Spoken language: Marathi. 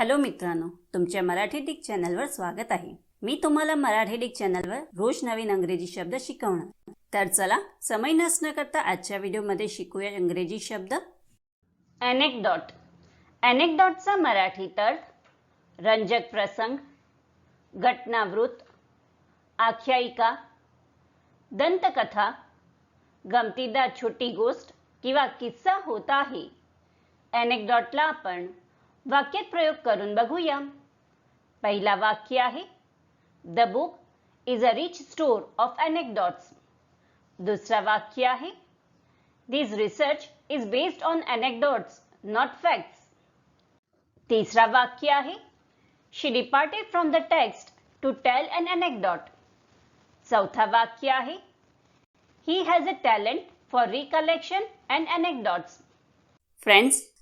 हॅलो मित्रांनो तुमच्या मराठी डिक चॅनलवर स्वागत आहे. मी तुम्हाला मराठी डिक चॅनलवर रोज नवीन अंग्रेजी शब्द शिकवणार. तर चला समय नसणं करता आजच्या व्हिडिओमध्ये शिकूया इंग्रजी शब्द. अनेकडॉट अनेकडॉटचा मराठी अर्थ रंजक प्रसंग घटनावृत्त आख्यायिका दंतकथा गमतीदार छोटी गोष्ट किंवा किस्सा होत आहे. अनेकडॉटला आपण वाक्यात प्रयोग करून बघूया. पहिला वाक्य आहे the book is a rich store of anecdotes दुसरा वाक्य आहे this research is based on anecdotes not facts तिसरा वाक्य आहे she departed from the text to tell an anecdote चौथा वाक्य आहे he has a talent for recollection and anecdotes friends